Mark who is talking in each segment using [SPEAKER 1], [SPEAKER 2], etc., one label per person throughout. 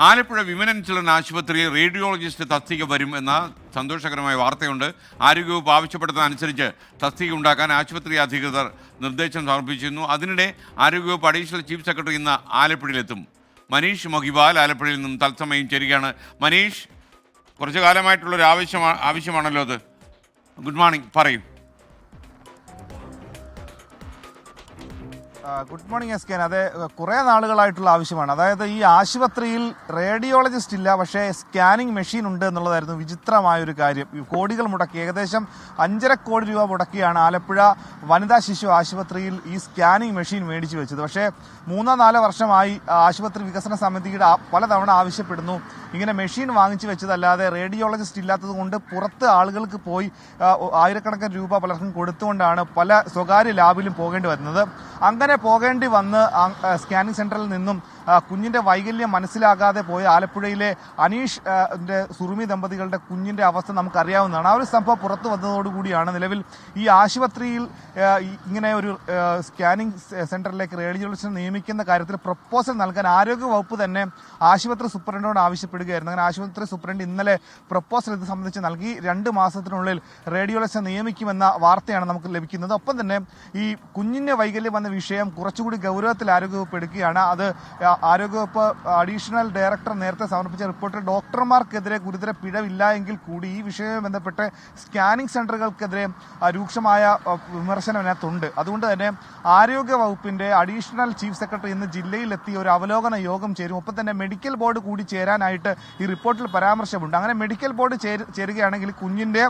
[SPEAKER 1] Alappuzha women children ആശുപത്രിയിൽ radiologist തസ്തിക വരും എന്ന സന്തോഷകരമായ വാർത്തയുണ്ട്. ആരോഗ്യവകുപ്പ് ആവശ്യപ്പെട്ടതനുസരിച്ച് തസ്തിക ഉണ്ടാക്കാൻ ആശുപത്രി അധികൃതർ നിർദ്ദേശം സമർപ്പിച്ചിരുന്നു. അതിനിടെ ആരോഗ്യവകുപ്പ് അഡീഷണൽ ചീഫ് സെക്രട്ടറി ഇന്ന് ആലപ്പുഴയിലെത്തും. മനീഷ് മൊഹിബാൽ ആലപ്പുഴയിൽ നിന്നും തത്സമയം ചേരുകയാണ്. മനീഷ് കുറച്ചു കാലമായിട്ടുള്ളൊരു ആവശ്യമാണ് ആവശ്യമാണല്ലോ അത്. ഗുഡ് മോർണിംഗ് പറയൂ.
[SPEAKER 2] ഗുഡ് മോർണിംഗ് എസ് കെൻ അതെ കുറേ നാളുകളായിട്ടുള്ള ആവശ്യമാണ്. അതായത് ഈ ആശുപത്രിയിൽ റേഡിയോളജിസ്റ്റ് ഇല്ല പക്ഷേ സ്കാനിങ് മെഷീൻ ഉണ്ട് എന്നുള്ളതായിരുന്നു വിചിത്രമായ ഒരു കാര്യം കോടികൾ മുടക്കി ഏകദേശം അഞ്ചര കോടി രൂപ മുടക്കിയാണ് ആലപ്പുഴ വനിതാ ശിശു ആശുപത്രിയിൽ ഈ സ്കാനിങ് മെഷീൻ മേടിച്ചു വെച്ചത്. പക്ഷേ മൂന്നോ നാലോ വർഷമായി ആശുപത്രി വികസന സമിതിയുടെ പലതവണ ആവശ്യപ്പെടുന്നു. ഇങ്ങനെ മെഷീൻ വാങ്ങിച്ചു വെച്ചതല്ലാതെ റേഡിയോളജിസ്റ്റ് ഇല്ലാത്തത് കൊണ്ട് പുറത്ത് ആളുകൾക്ക് പോയി ആയിരക്കണക്കിന് രൂപ പലർക്കും കൊടുത്തുകൊണ്ടാണ് പല സ്വകാര്യ ലാബിലും പോകേണ്ടി വരുന്നത്. അങ്ങനെ പോകേണ്ടി വന്ന് സ്കാനിംഗ് സെന്ററിൽ നിന്നും ആ, കുഞ്ഞിന്റെ വൈകല്യം മനസ്സിലാകാതെ പോയ ആലപ്പുഴയിലെ അനീഷ് സുറുമി ദമ്പതികളുടെ കുഞ്ഞിന്റെ അവസ്ഥ നമുക്കറിയാവുന്നതാണ്. ആ ഒരു സംഭവം പുറത്തു വന്നതോടുകൂടിയാണ് നിലവിൽ ഈ ആശുപത്രിയിൽ ഇങ്ങനെ ഒരു സ്കാനിംഗ് സെ- സെന്ററിലേക്ക് റേഡിയോളജിസ്റ്റ് നിയമിക്കുന്ന കാര്യത്തിൽ പ്രപ്പോസൽ നൽകാൻ ആരോഗ്യ വകുപ്പ് തന്നെ ആശുപത്രി സൂപ്രണ്ടിനോട് ആവശ്യപ്പെടുകയായിരുന്നു. അങ്ങനെ ആശുപത്രി സൂപ്രണ്ട് ഇന്നലെ പ്രപ്പോസൽ ഇത് സംബന്ധിച്ച് നൽകി. രണ്ട് മാസത്തിനുള്ളിൽ റേഡിയോളജിസ്റ്റ് നിയമിക്കുമെന്ന വാർത്തയാണ് നമുക്ക് ലഭിക്കുന്നത്. ഒപ്പം തന്നെ ഈ കുഞ്ഞിന് വൈകല്യം വന്ന വിഷയം കുറച്ചുകൂടി ഗൗരവത്തിൽ ആരോഗ്യവകുപ്പ് എടുക്കുകയാണ്. അത് ആരോഗ്യവകുപ്പ് അഡീഷണൽ ഡയറക്ടർ നേരത്തെ സമർപ്പിച്ച റിപ്പോർട്ടിൽ ഡോക്ടർമാർക്കെതിരെ ഗുരുതര പിഴവില്ല എങ്കിൽ കൂടി ഈ വിഷയവുമായി ബന്ധപ്പെട്ട് സ്കാനിംഗ് സെന്ററുകൾക്കെതിരെ രൂക്ഷമായ വിമർശനം അതിനകത്തുണ്ട്. അതുകൊണ്ട് തന്നെ ആരോഗ്യ വകുപ്പിന്റെ അഡീഷണൽ ചീഫ് സെക്രട്ടറി ഇന്ന് ജില്ലയിലെത്തി ഒരു അവലോകന യോഗം ചേരും. ഒപ്പം തന്നെ മെഡിക്കൽ ബോർഡ് കൂടി ചേരാനായിട്ട് ഈ റിപ്പോർട്ടിൽ പരാമർശമുണ്ട്. അങ്ങനെ മെഡിക്കൽ ബോർഡ് ചേരു- ചേരുകയാണെങ്കിൽ കുഞ്ഞിന്റെ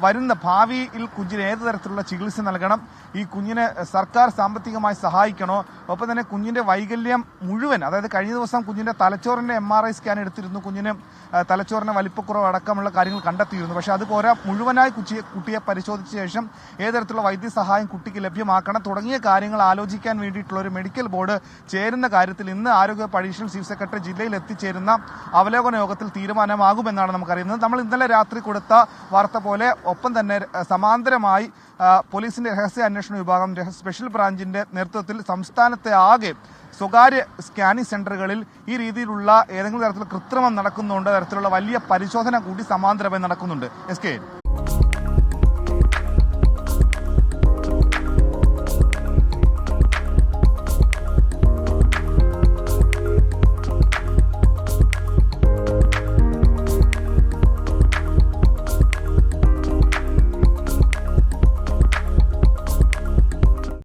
[SPEAKER 2] വരുന്ന ഭാവിയിൽ കുഞ്ഞിന് ഏത് തരത്തിലുള്ള ചികിത്സ നൽകണം ഈ കുഞ്ഞിനെ സർക്കാർ സാമ്പത്തികമായി സഹായിക്കണോ ഒപ്പം തന്നെ കുഞ്ഞിന്റെ വൈകല്യം മുഴുവൻ അതായത് കഴിഞ്ഞ ദിവസം കുഞ്ഞിന്റെ തലച്ചോറിന്റെ എം ആർ ഐ സ്കാൻ എടുത്തിരുന്നു. കുഞ്ഞിന് തലച്ചോറിന്റെ വലിപ്പക്കുറവ് അടക്കമുള്ള കാര്യങ്ങൾ കണ്ടെത്തിയിരുന്നു. പക്ഷേ അത് പോരാ മുഴുവനായി കുച്ചിയെ കുട്ടിയെ പരിശോധിച്ച ശേഷം ഏതരത്തിലുള്ള തരത്തിലുള്ള വൈദ്യസഹായം കുട്ടിക്ക് ലഭ്യമാക്കണം തുടങ്ങിയ കാര്യങ്ങൾ ആലോചിക്കാൻ വേണ്ടിയിട്ടുള്ള ഒരു മെഡിക്കൽ ബോർഡ് ചേരുന്ന കാര്യത്തിൽ ഇന്ന് ആരോഗ്യ അഡീഷണൽ ചീഫ് സെക്രട്ടറി ജില്ലയിൽ എത്തിച്ചേരുന്ന അവലോകന യോഗത്തിൽ തീരുമാനമാകുമെന്നാണ് നമുക്കറിയുന്നത്. നമ്മൾ ഇന്നലെ രാത്രി കൊടുത്ത വാർത്ത പോലെ ഒപ്പം തന്നെ സമാന്തരമായി പോലീസിന്റെ രഹസ്യ അന്വേഷണ വിഭാഗം സ്പെഷ്യൽ ബ്രാഞ്ചിന്റെ നേതൃത്വത്തിൽ സംസ്ഥാനത്തെ ആകെ സ്വകാര്യ സ്കാനിംഗ് സെന്ററുകളിൽ ഈ രീതിയിലുള്ള ഏതെങ്കിലും തരത്തിലുള്ള കൃത്രിമം നടക്കുന്നുണ്ട് തരത്തിലുള്ള വലിയ പരിശോധന കൂടി സമാന്തരമായി നടക്കുന്നുണ്ട്. S K